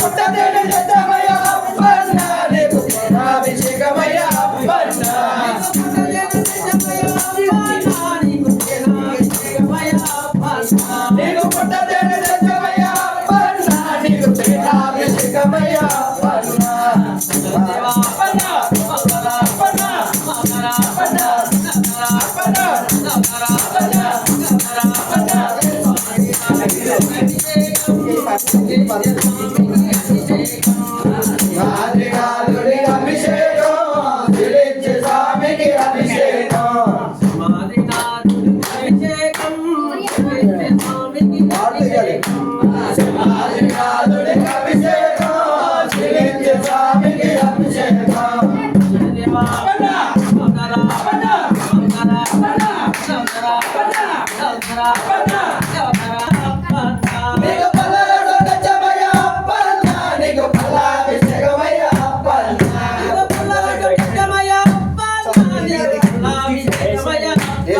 పుట్టదేడు 给你买给你买电脑你买